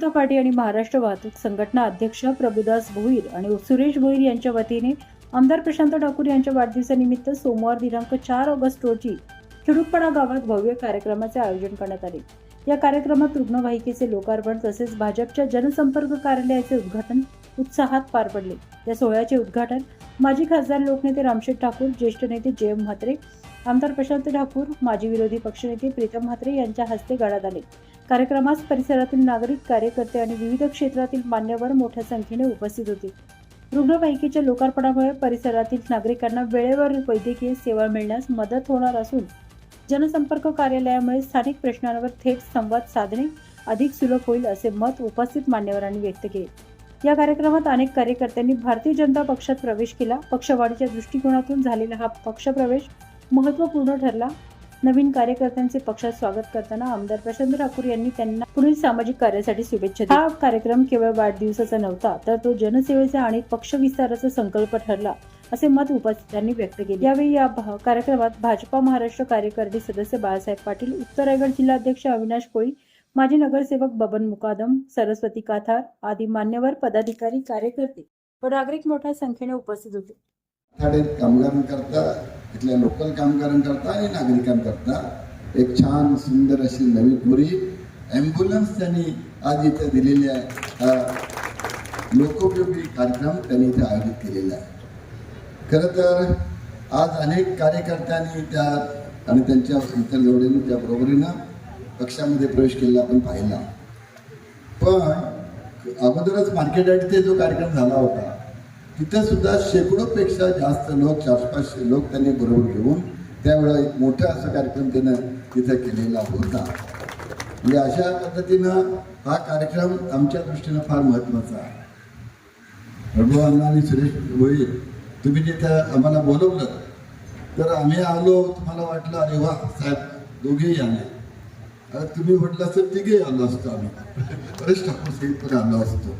जनता party आणि महाराष्ट्र वाहतूक संघटना अध्यक्ष प्रभुदास भोईर आणि सुरेश भोईर यांच्या वतीने आमदार प्रशांत ठाकूर यांच्या वाढदिवसानिमित्त सोमवार दिनांक चार ऑगस्ट रोजी खिडुकपणा गावात भव्य कार्यक्रमाचे आयोजन करण्यात आले. या कार्यक्रमात रुग्णवाहिकेचे लोकार्पण तसेच भाजपच्या जनसंपर्क कार्यालयाचे उद्घाटन उत्साहात पार पडले. या सोहळ्याचे उद्घाटन माजी खासदार लोकनेते रामशेठ ठाकूर ज्येष्ठ नेते जयम म्हात्रे आमदार प्रशांत ठाकूर माजी विरोधी पक्षनेते प्रीतम म्हात्रे यांच्या हस्ते गाण्यात आले. कार्यक्रमास परिसरातील नागरिक कार्यकर्ते आणि विविध क्षेत्रातील मान्यवर मोठ्या संख्येने उपस्थित होते. रुग्णवाहिकेच्या लोकार्पणामुळे परिसरातील नागरिकांना वेळेवर वैद्यकीय सेवा मिळण्यास मदत होणार असून जनसंपर्क कार्यालयामुळे स्थानिक प्रश्नांवर थेट संवाद साधणे अधिक सुलभ होईल असे मत उपस्थित मान्यवरांनी व्यक्त केले. या कार्यक्रमात अनेक कार्यकर्त्यांनी भारतीय जनता पक्षात प्रवेश केला. पक्षवाढीच्या दृष्टिकोनातून झालेला हा पक्षप्रवेश महत्त्वपूर्ण ठरला. नवीन कार्यकर्त्यांचे पक्षात स्वागत करताना आमदार प्रशांत ठाकूर यांनी त्यांना पुढील सामाजिक कार्यासाठी शुभेच्छा हा कार्यक्रम केवळ वाढदिवसाचा नव्हता तर तो जनसेवेचा आणि पक्ष विस्ताराचा संकल्प ठरला असे मत उपस्थितांनी व्यक्त केले. यावेळी या कार्यक्रमात भाजपा महाराष्ट्र कार्यकारिणी सदस्य बाळासाहेब पाटील उत्तर रायगड जिल्हाध्यक्ष अविनाश कोळी माजी नगरसेवक बबन मुकादम सरस्वती काथार आदी मान्यवर पदाधिकारी कार्यकर्ते व नागरिक मोठ्या संख्येने उपस्थित होते. कामगारांकरता इथल्या लोकल कामगारांकरता आणि नागरिकांकरता एक छान सुंदर अशी नवी पुरी ॲम्ब्युलन्स त्यांनी आज इथे दिलेली आहे. लोकोपयोगी कार्यक्रम त्यांनी इथे आयोजित केलेला आहे. खरं तर आज अनेक कार्यकर्त्यांनी त्या आणि त्यांच्या इतर जोडीनं त्या बरोबरीनं पक्षामध्ये प्रवेश केलेला आपण पाहिला. पण अगोदरच मार्केट ॲडचे जो कार्यक्रम झाला होता तिथं सुद्धा शेकडोपेक्षा जास्त लोक चार पाचशे लोक त्यांनी बरोबर घेऊन त्यावेळेला एक मोठा असा कार्यक्रम त्यानं तिथं केलेला होता. म्हणजे अशा पद्धतीनं हा कार्यक्रम आमच्या दृष्टीनं फार महत्त्वाचा आहे. प्रभू आणि सुरेश भोई तुम्ही तिथं आम्हाला बोलवलं तर आम्ही आलो तुम्हाला वाटलं अरे वा साहेब दोघेही आले. तुम्ही म्हटलं असं तिघेही आलो असतो आम्ही. बरेच ठाकूर सहित पण आलो असतो.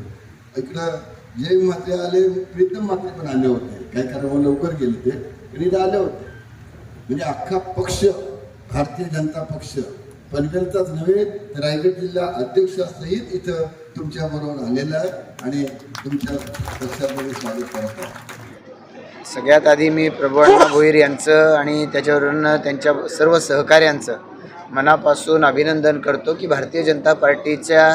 इकडं जय मात्र आले प्रीतम मात्रे पण आले होते. काही कारण लवकर गेले ते. पण इथं आले होते. म्हणजे अख्खा पक्ष भारतीय जनता पक्ष पनवेलचाच नव्हे तर रायगड जिल्हा अध्यक्षासहित इथं तुमच्या बरोबर आलेला आहे आणि तुमच्या पक्षामध्ये स्वागत करत. आहे सगळ्यात आधी मी प्रभुअण्णा भोईर यांचं आणि त्याच्यावरून त्यांच्या सर्व सहकाऱ्यांचं मनापासून अभिनंदन करतो की भारतीय जनता पार्टीचा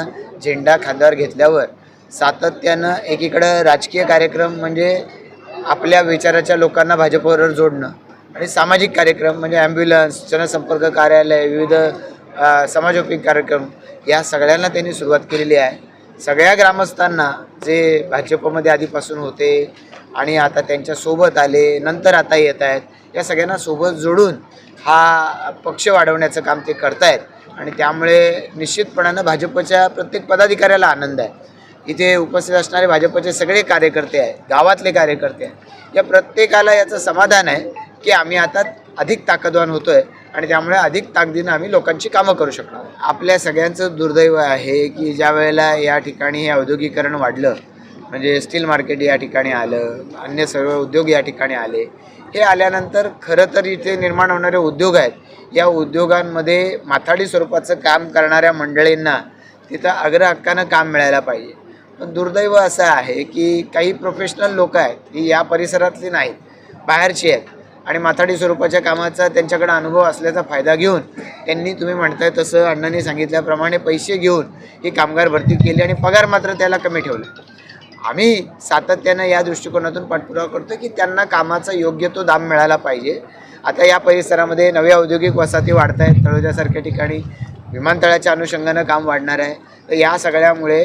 झेंडा खांद्यावर घेतल्यावर सातत्यानं एकीकडं राजकीय कार्यक्रम म्हणजे आपल्या विचाराच्या लोकांना भाजपवर जोडणं आणि सामाजिक कार्यक्रम म्हणजे ॲम्ब्युलन्स जनसंपर्क कार्यालय विविध समाजोपयोगी कार्यक्रम या सगळ्यांना त्यांनी सुरुवात केलेली आहे. सगळ्या ग्रामस्थांना जे भाजपमध्ये आधीपासून होते आणि आता त्यांच्यासोबत आले नंतर आता येत आहेत या सगळ्यांना सोबत जोडून हा पक्ष वाढवण्याचं काम ते करतायत. आणि त्यामुळे निश्चितपणानं भाजपच्या प्रत्येक पदाधिकाऱ्याला आनंद आहे. इथे उपस्थित असणारे भाजपचे सगळे कार्यकर्ते आहे गावातले कार्यकर्ते आहे या प्रत्येकाला याचं समाधान आहे की आम्ही आता अधिक ताकदवान होतो आहे आणि त्यामुळे अधिक ताकदीनं आम्ही लोकांची कामं करू शकणार आपल्या सगळ्यांचं दुर्दैव आहे की ज्या वेळेला या ठिकाणी हे औद्योगिकरण वाढलं म्हणजे स्टील मार्केट या ठिकाणी आलं अन्य सर्व उद्योग या ठिकाणी आले हे आल्यानंतर खरं तर इथे निर्माण होणारे उद्योग आहेत या उद्योगांमध्ये माथाडी स्वरूपाचं काम करणाऱ्या मंडळींना तिथं अग्रहक्कानं काम मिळायला पाहिजे. पण दुर्दैव असं आहे की काही प्रोफेशनल लोक आहेत ही या परिसरातली नाहीत बाहेरची आहेत. आणि माथाडी स्वरूपाच्या कामाचा त्यांच्याकडे अनुभव असल्याचा फायदा घेऊन त्यांनी तुम्ही म्हणताय तसं अण्णांनी सांगितल्याप्रमाणे पैसे घेऊन ही कामगार भरती केली आणि पगार मात्र त्याला कमी ठेवला. आम्ही सातत्यानं या दृष्टिकोनातून पाठपुरावा करतो की त्यांना कामाचा योग्य तो दाम मिळाला पाहिजे. आता या परिसरामध्ये नव्या औद्योगिक वसाहती वाढत आहेत तळोजासारख्या ठिकाणी विमानतळाच्या अनुषंगानं काम वाढणार आहे. तर या सगळ्यामुळे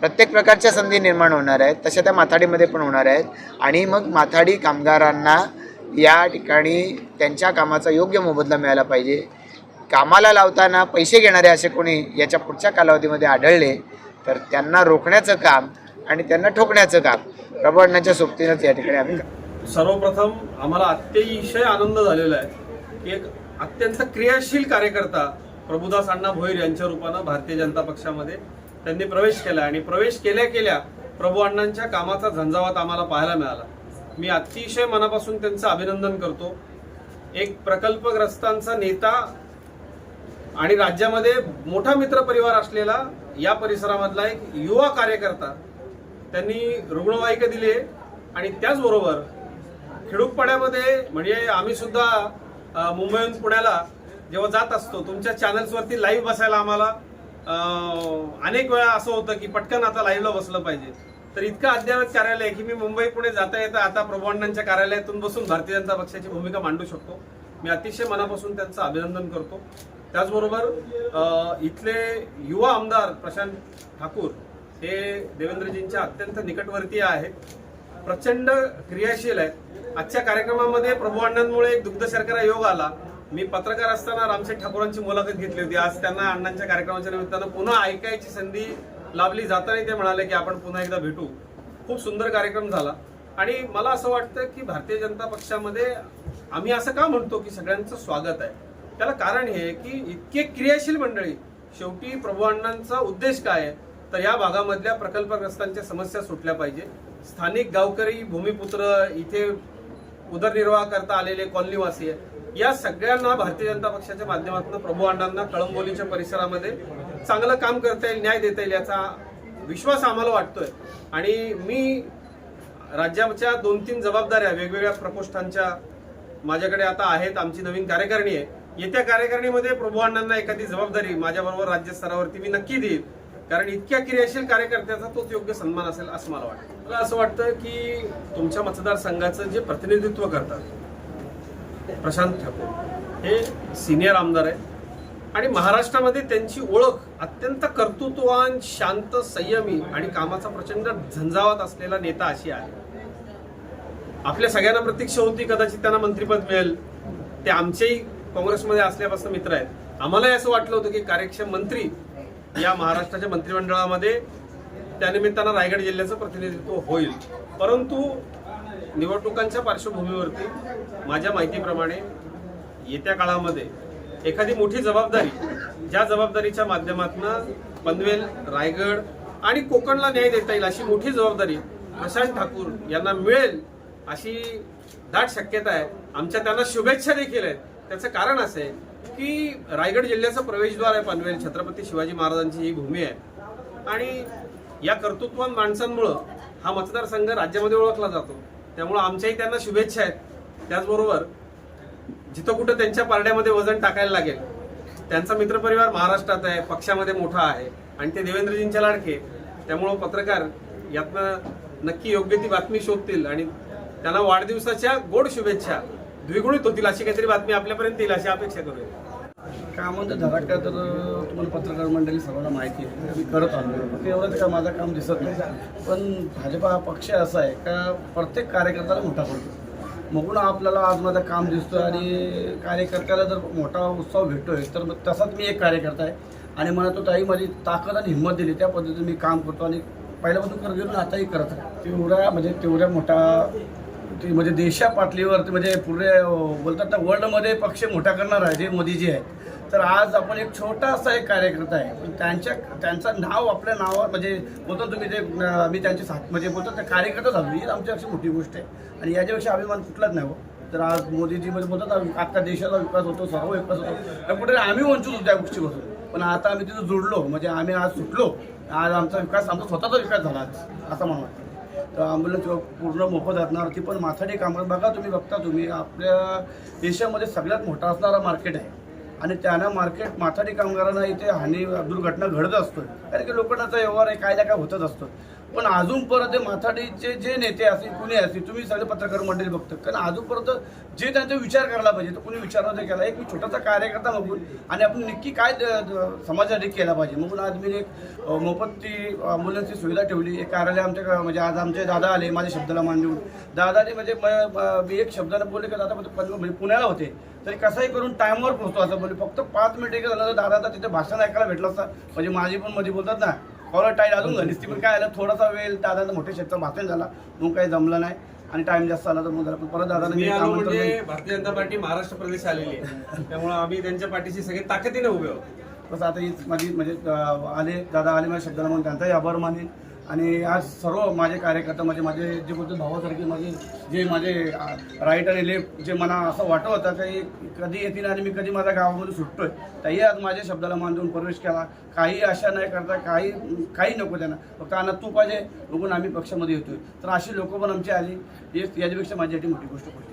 प्रत्येक प्रकारच्या संधी निर्माण होणार आहेत. तशा त्या माथाडीमध्ये पण होणार आहेत. आणि मग माथाडी कामगारांना या ठिकाणी त्यांच्या कामाचा योग्य मोबदला मिळाला पाहिजे. कामाला लावताना पैसे घेणारे असे कोणी याच्या पुढच्या कालावधीमध्ये आढळले तर त्यांना रोखण्याचं काम आणि त्यांना ठोकण्याचं काम प्रबळण्याच्या सोबतीनंच या ठिकाणी आम्ही सर्वप्रथम आम्हाला अतिशय आनंद झालेला आहे की एक अत्यंत क्रियाशील कार्यकर्ता प्रभुदास अण्णा भोईर यांच्या रूपानं भारतीय जनता पक्षामध्ये त्यांनी प्रवेश केला आणि प्रवेश केल्या केल्या प्रभू अण्णांच्या कामाचा झंझावात आम्हाला पाहायला मिळाला. मी अतिशय मनापासून त्यांचं अभिनंदन करतो. एक प्रकल्पग्रस्तांचा नेता आणि राज्यामध्ये मोठा मित्रपरिवार असलेला या परिसरामधला एक युवा कार्यकर्ता त्यांनी रुग्णवाहिका दिली आहे आणि त्याचबरोबर खेडूकपाड्यामध्ये म्हणजे आम्ही सुद्धा मुंबईहून पुण्याला जेव्हा जात असतो तुमच्या चॅनल्सवरती लाईव्ह बसायला आम्हाला अनेक वेळा असं होतं की पटकन आता लाईव्हला बसलं पाहिजे. तर इतकं अद्ययावत कार्यालय आहे की मी मुंबई पुणे जाता येता आता प्रभूअण्णांच्या कार्यालयातून बसून भारतीय जनता पक्षाची भूमिका मांडू शकतो. मी अतिशय मनापासून त्यांचं अभिनंदन करतो. त्याचबरोबर इथले युवा आमदार प्रशांत ठाकूर हे देवेंद्रजींच्या अत्यंत निकटवर्तीय आहेत प्रचंड क्रियाशील आहेत. आजच्या कार्यक्रमामध्ये प्रभू अण्णांमुळे एक दुग्ध शर्करा योग आला. मी पत्रकार असताना रामशेठ ठाकूरांची मुलाखत घेतली होती. आज त्यांना अण्णांच्या कार्यक्रमाच्या निमित्तानं पुन्हा ऐकायची संधी लाभली जाताना ते म्हणाले की आपण पुन्हा एकदा भेटू. खूप सुंदर कार्यक्रम झाला. आणि मला असं वाटतं की भारतीय जनता पक्षामध्ये आम्ही असं का म्हणतो की सगळ्यांचं स्वागत आहे? त्याला कारण हे आहे की इतके क्रियाशील मंडळी शेवटी प्रभू अण्णांचा उद्देश काय आहे? तर या भागामधल्या प्रकल्पग्रस्तांच्या समस्या सुटल्या पाहिजे. स्थानिक गावकरी भूमिपुत्र इथे उदरनिर्वाह करता आलेले कॉलनीवासी आहे या सगळ्यांना भारतीय जनता पक्षाच्या माध्यमातून प्रभू अण्णांना कळंबोलीच्या परिसरामध्ये चांगलं काम करता येईल न्याय देता येईल याचा विश्वास आम्हाला वाटतोय. आणि मी राज्याच्या दोन तीन जबाबदाऱ्या वेगवेगळ्या प्रकोष्ठांच्या माझ्याकडे आता आहेत आमची नवीन कार्यकारिणी आहे. येत्या कार्यकारिणीमध्ये प्रभू अण्णांना एखादी जबाबदारी माझ्याबरोबर राज्य स्तरावरती मी नक्की देईल कारण इतक्या क्रियाशील कार्यकर्त्याचा तोच योग्य सन्मान असेल असं मला वाटतं. मला असं वाटतं की तुमच्या मतदारसंघाचं जे प्रतिनिधित्व करतात प्रशांत ठाकूर. हे सिनियर आमदार आहे आणि महाराष्ट्रामध्ये त्यांची ओळख अत्यंत कर्तृत्ववान शांत संयमी आणि कामाचा प्रचंड झंझावात असलेला नेता अशी आहे. आपल्या सगळ्यांना प्रतीक्षा होती कदाचित त्यांना मंत्रीपद मिळेल. ते आमचेही काँग्रेसमध्ये असल्यापासून मित्र आहेत. आम्हालाही असं वाटलं होतं की कार्यक्षम मंत्री या महाराष्ट्राच्या मंत्रिमंडळामध्ये त्यानिमित्तानं रायगड जिल्ह्याचं प्रतिनिधित्व होईल. परंतु निवडणुकांच्या पार्श्वभूमीवरती माझ्या माहितीप्रमाणे येत्या काळामध्ये एखादी मोठी जबाबदारी ज्या जबाबदारीच्या माध्यमातून पनवेल रायगड आणि कोकणला न्याय देता येईल अशी मोठी जबाबदारी प्रशांत ठाकूर यांना मिळेल अशी दाट शक्यता आहे. आमच्या त्यांना शुभेच्छा देखील आहेत. त्याचं कारण असं आहे की रायगड जिल्ह्याचं प्रवेशद्वार आहे पनवेल. छत्रपती शिवाजी महाराजांची ही भूमी आहे. आणि या कर्तृत्वान माणसांमुळं हा मतदारसंघ राज्यामध्ये ओळखला जातो. त्यामुळं आमच्याही त्यांना शुभेच्छा आहेत. त्याचबरोबर जिथं कुठं त्यांच्या पारड्यामध्ये वजन टाकायला लागेल त्यांचा मित्रपरिवार महाराष्ट्रात आहे पक्षामध्ये मोठा आहे आणि ते देवेंद्रजींच्या लाडके त्यामुळं पत्रकार यातनं नक्की योग्य ती बातमी शोधतील आणि त्यांना वाढदिवसाच्या गोड शुभेच्छा द्विगुणित होतील अशी काहीतरी बातमी आपल्यापर्यंत येईल अशी अपेक्षा करूया. कामामध्ये धडाका तर तुम्हाला पत्रकार मंडळी सर्वांना माहिती आहे. मी करत आलो. फक्त एवढंच का माझं काम दिसत नाही. पण भाजपा हा पक्ष असा आहे का प्रत्येक कार्यकर्त्याला मोठा पडतो. मग आपल्याला आज माझं काम दिसतं आणि कार्यकर्त्याला जर मोठा उत्साह भेटतोय तर मग तसाच मी एक कार्यकर्ता आहे. आणि मला तो ताई माझी ताकद आणि हिंमत दिली. त्या पद्धतीने मी काम करतो आणि पहिल्यापासून करत गेलो आताही करत आहे तेवढ्या म्हणजे तेवढ्या मोठा ते म्हणजे देशा पातळीवरती म्हणजे पुढे बोलतात ना वर्ल्डमध्ये पक्ष मोठा करणार आहे जे मोदीजी आहे तर आज आपण एक छोटासा एक कार्यकर्ता आहे. पण त्यांच्या त्यांचं नाव आपल्या नावावर म्हणजे बोलतो तुम्ही ते मी त्यांचे साथ म्हणजे बोलतो ते कार्यकर्ता झालो. ही आमच्यापेक्षा मोठी गोष्ट आहे. आणि याच्यापेक्षा अभिमान कुठलाच नाही हो. तर आज मोदीजी म्हणजे बोलतात आता देशाचा विकास होतो सर्व विकास होतो. तर कुठे आम्ही वंचित होतो त्या गोष्टीपासून. पण आता आम्ही तिथं जुडलो. म्हणजे आम्ही आज सुटलो. आज आमचा विकास आमचा स्वतःचा विकास झाला आज असं मला वाटतं. तर ॲम्ब्युलन्स पूर्ण मोफत असणार ती पण माथाडी कामगार बघा तुम्ही बघता तुम्ही. आपल्या देशामध्ये सगळ्यात मोठा असणारा मार्केट आहे. आणि त्यांना मार्केट माथाडी कामगारांना इथे हानी दुर्घटना घडत असतो कारण की लोकांचा व्यवहार आहे काय ना काय होतच असतो पण अजून परत माथाडीचे जे नेते असतील कुणी असतील तुम्ही सगळे पत्रकार मंडळी बघता कारण अजूनपर्यंत जे त्यांचा विचार करायला पाहिजे तर कुणी विचार नव्हता केला. एक मी छोटासा कार्यकर्ता बघून आणि आपण नक्की काय द- समाजासाठी केला पाहिजे. म्हणून आज मी एक मोफत ती ॲम्ब्युलन्सची सुविधा ठेवली. एक कार्यालय आमच्या म्हणजे आज आमचे दादा आले माझ्या शब्दाला मान देऊन. दादाने म्हणजे मी एक शब्दाने बोलले की दादा म्हणजे म्हणजे पुण्याला होते. तरी कसंही करून टाईमवर पोहोचतो. असं बोलले. फक्त पाच मिनिटे झालं तर दादा तिथे भाषण ऐकायला भेटलं असतं. म्हणजे माझी पण मध्ये बोलतात ना कॉलर टाईट अजून झाली ती पण काय आलं थोडासा वेळ दादाचं मोठे क्षेत्र भाषण झाला. मग काही जमलं नाही. आणि टाइम जास्त आला तर मग जरा- पण परत मी आलो कामांतर म्हणजे भारतीय जनता पार्टी महाराष्ट्र प्रदेश आलेली आहे. त्यामुळे आम्ही त्यांच्या पाठीशी सगळे ताकदीने उभे आहोत. बस आता हीच माझी म्हणजे अं, आले दादा आले माझ्या शब्दाला म्हणून त्यांचाही आभार मानेन. आणि आज सर्व माझे कार्यकर्ता म्हणजे माझे जे बोलतो भावासारखे माझे जे माझे राईट आणि लेफ्ट जे मला असं वाटत होतं काही कधी येतील आणि मी कधी माझ्या गावामधून सुटतोय त्याही आज माझ्या शब्दाला मान देऊन प्रवेश केला. काही आशा नाही करता काही काही नको त्यांना. फक्त अन्न तू पाहिजे बघून आम्ही पक्षामध्ये येतोय. तर अशी लोकं पण आमची आली. हेच याच्यापेक्षा माझ्यासाठी मोठी गोष्ट होती